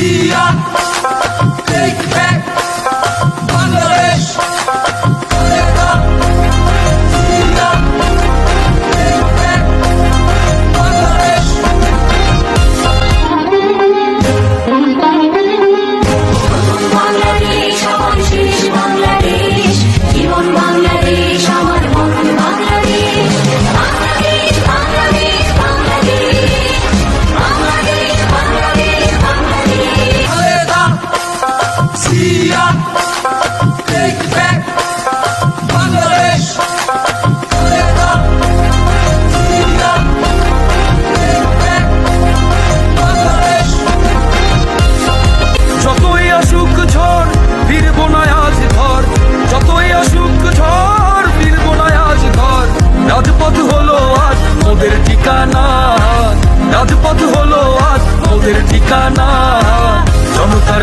Syria, ঠিকানা জনতার